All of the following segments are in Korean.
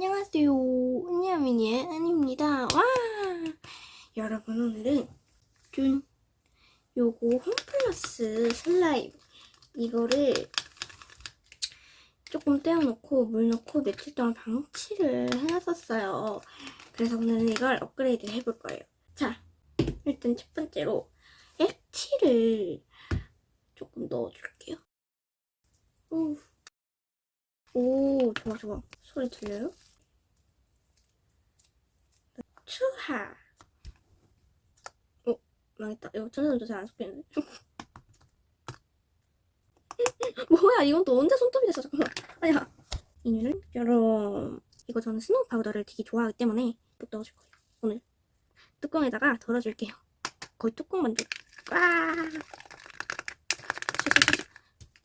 안녕하세요. 은야민이의 은입니다. 와! 여러분, 오늘은 준 요거 홈플러스 슬라임 이거를 조금 떼어놓고 물 넣고 며칠 동안 방치를 해놨었어요. 그래서 오늘은 이걸 업그레이드 해볼 거예요. 자, 일단 첫 번째로 액티를 조금 넣어줄게요. 오, 오, 좋아, 좋아. 소리 들려요? 추하. 어, 망했다. 이거 전자손도 잘안 섞이는데. 뭐야, 이건 또 언제 손톱이 됐어, 잠깐만. 아야. 이유는, 여러분. 이거 저는 스노우 파우더를 되게 좋아하기 때문에 또 넣어줄 거예요. 오늘. 뚜껑에다가 덜어줄게요. 거의 뚜껑 만 들. 와!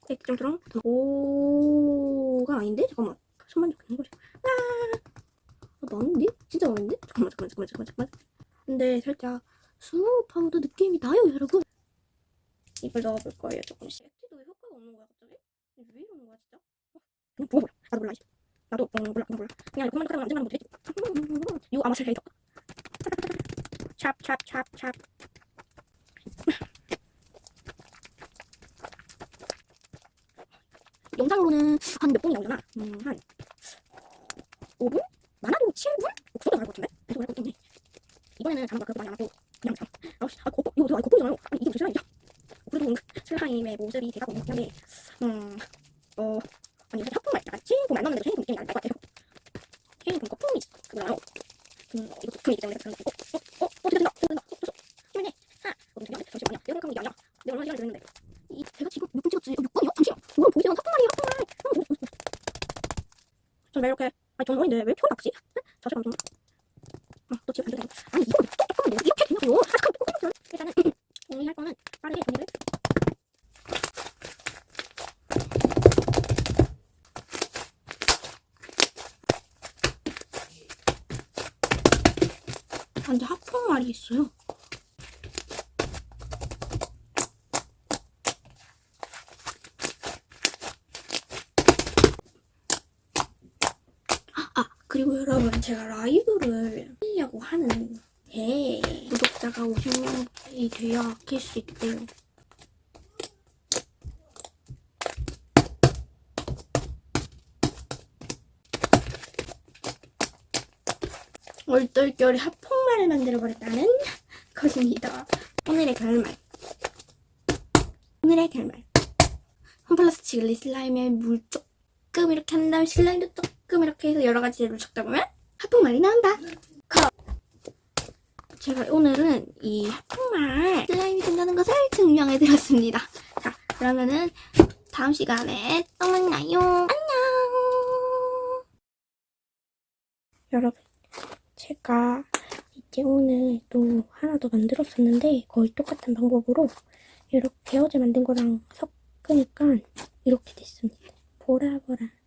이렇게 좀 들어. 오가 아닌데? 잠깐만. 손만 거죠. 아, 아, 많은데? 진짜 많은데? 잠깐만, 잠깐만, 잠깐만, 잠깐만. 근데 살짝 스노우 파우더 느낌이 나요, 여러분. 이걸 넣어볼 거예요, 조금씩. 액티도 왜 효과가 없는 거야, 갑자기? 왜 이러는 거야, 진짜? 어, 뭐야, 뭐야. 나도 몰라. 나도 어, 몰라, 몰라. 그냥 그만 언젠가는 못되겠지. 이거 아마실 헤이터. 찹, 찹, 찹, 찹. 영상으로는 한 몇 분이 나오잖아. 음, 한 5분? 많아도 7분? 어, 그것도 나올 것 같은데? 계속 할것 때문에. 이번에는 장어가 그렇게 많이 안 하고, 그냥 장. 아, 씨, 아, 거, 이거, 이거, 겉보이잖아요. 아니, 이게 무슨 슬라임이죠? 그래도 슬라임의 모습이 대가 보이긴 한데, 음, 어, 아니, 요새 하품을 약간 체인품 안 넣는데도 체인품 느낌이 날것 같아요. 체인품 거품이 그거잖아요. 음, 이거 거품이기 때문에 그런 거고. 어, 어, 어, 된다, 된다, 된다. 어, 힘을 내. 하! 어, 잠시만요. 잠시만요. 생각한 게 아니라, 내가 얼마나 시간이 들었는데. 이, 제가 지금 몇분 찍었지? 어, 6분이요? 잠시만. 이건 보이지 않는 하품말이에요, 하품말. 저왜 이렇게 아니 저는 어린데 왜 표가 나쁘지? 자세 감정 아, 또 지금 안 되네 아니 이거 조금만 이렇게 되냐고요 아 일단은 오늘 할 거는 빠르게 정리를 아, 근데 하품말이 있어요. 아, 그리고 여러분, 제가 라이브를 하려고 하는데, 구독자가 50명이 돼야 킬수 있대요. 얼떨결에 하품말을 만들어버렸다는 것입니다. 오늘의 결말. 오늘의 결말. 홈플러스 지글리 슬라임에 물 조금 이렇게 한 다음에 슬라임도 조금 이렇게 해서 여러 가지 재료를 섞다 보면 하품말이 나온다. 컷! 제가 오늘은 이 하품말 슬라임이 된다는 것을 증명해 드렸습니다. 자, 그러면은 다음 시간에 또 만나요. 안녕! 여러분, 제가 이제 오늘 또 하나 더 만들었었는데 거의 똑같은 방법으로 이렇게 어제 만든 거랑 섞으니까 이렇게 됐습니다. 보라보라.